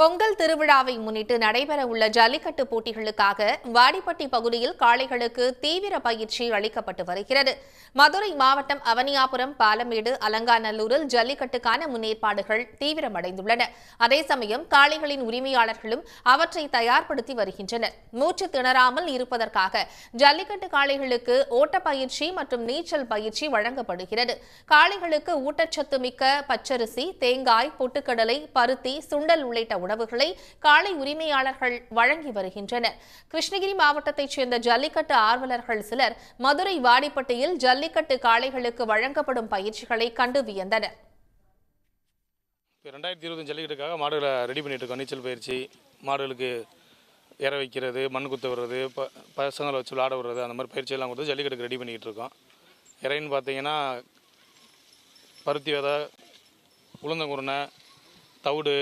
பொங்கல் திருவிழாவை முன்னிட்டு நடைபெற உள்ள ஜல்லிக்கட்டு போட்டிகளுக்காக வாடிப்பட்டி பகுதியில் காளைகளுக்கு தீவிர பயிற்சி அளிக்கப்பட்டு வருகிறது. மதுரை மாவட்டம் அவனியாபுரம் பாலமேடு அலங்காநல்லூரில் ஜல்லிக்கட்டுக்கான முன்னேற்பாடுகள் தீவிரமடைந்துள்ளன. அதே சமயம் காளைகளின் உரிமையாளர்களும் அவற்றை தயார்படுத்தி வருகின்றனர். மூச்சு திணறாமல் இருப்பதற்காக ஜல்லிக்கட்டு காளைகளுக்கு ஓட்டப்பயிற்சி மற்றும் நீச்சல் பயிற்சி வழங்கப்படுகிறது. காளைகளுக்கு ஊட்டச்சத்து மிக்க பச்சரிசி தேங்காய் பொட்டுக்கடலை பருத்தி சுண்டல் உள்ளிட்ட உணவுகளை காளை உரிமையாளர்கள் வழங்கி வருகின்றனர். கிருஷ்ணகிரி மாவட்டத்தைச் சேர்ந்த ஜல்லிக்கட்டு ஆர்வலர்கள் சிலர் மதுரை வாடிப்பட்டியில் ஜல்லிக்கட்டு காளைகளுக்கு வழங்கப்படும் பயிற்சிகளை கண்டு வியந்தனர். இப்போ ரெண்டாயிரத்தி இருபது ஜல்லிக்கட்டுக்காக மாடுகளை ரெடி பண்ணிட்டு இருக்கோம். நீச்சல் பயிற்சி மாடுகளுக்கு இற வைக்கிறது மண் குத்து விடுறது ப பசங்களை வச்சு விளாட விடுறது அந்த மாதிரி பயிற்சியெல்லாம் கொடுத்து ஜல்லிக்கட்டுக்கு ரெடி பண்ணிக்கிட்டு இருக்கோம். இறைன்னு பார்த்தீங்கன்னா பருத்தி விதை உளுந்தங்குருணை தவிடு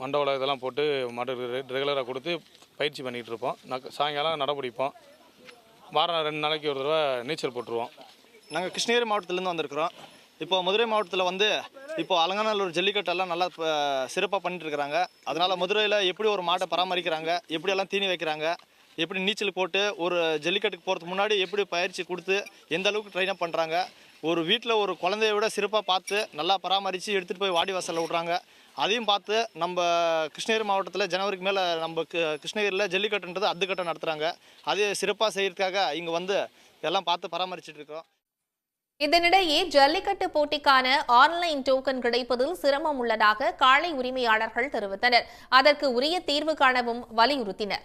மண்டவளை இதெல்லாம் போட்டு மாடு ரெகுலராக கொடுத்து பயிற்சி பண்ணிகிட்டு இருப்போம். நக் சாயங்காலம் நடப்பிடிப்போம் வாரம் ரெண்டு நாளைக்கு ஒரு தடவை நீச்சல் போட்டுருவோம். நாங்கள் கிருஷ்ணகிரி மாவட்டத்திலேருந்து வந்திருக்கிறோம். இப்போ மதுரை மாவட்டத்தில் வந்து இப்போ அலங்காநல்லூர் ஜல்லிக்கட்டெல்லாம் நல்லா சிறப்பாக பண்ணிட்டு இருக்கிறாங்க. அதனால் மதுரையில் எப்படி ஒரு மாட்டை பராமரிக்கிறாங்க எப்படியெல்லாம் தீனி வைக்கிறாங்க எப்படி நீச்சல் போட்டு ஒரு ஜல்லிக்கட்டுக்கு போகிறதுக்கு முன்னாடி எப்படி பயிற்சி கொடுத்து எந்த அளவுக்கு ட்ரெயின் அப் பண்ணுறாங்க ஒரு வீட்டில் ஒரு குழந்தைய விட சிறப்பாக பார்த்து நல்லா பராமரித்து எடுத்துகிட்டு போய் வாடி வாசலில் விட்றாங்க. அதையும் பார்த்து நம்ம கிருஷ்ணகிரி மாவட்டத்தில் ஜனவரிக்கு மேலே நம்ம கிருஷ்ணகிரியில் ஜல்லிக்கட்டுன்றது அத்துக்கட்டை நடத்துகிறாங்க அதே சிறப்பாக செய்கிறதுக்காக இங்கே வந்து எல்லாம் பார்த்து பராமரிச்சுட்டு இருக்கோம். இதனிடையே ஜல்லிக்கட்டு போட்டிக்கான ஆன்லைன் டோக்கன் கிடைப்பதில் சிரமம் உள்ளதாக காளை உரிமையாளர்கள் தெரிவித்தனர். அதற்கு உரிய தீர்வு காணவும் வலியுறுத்தினர்.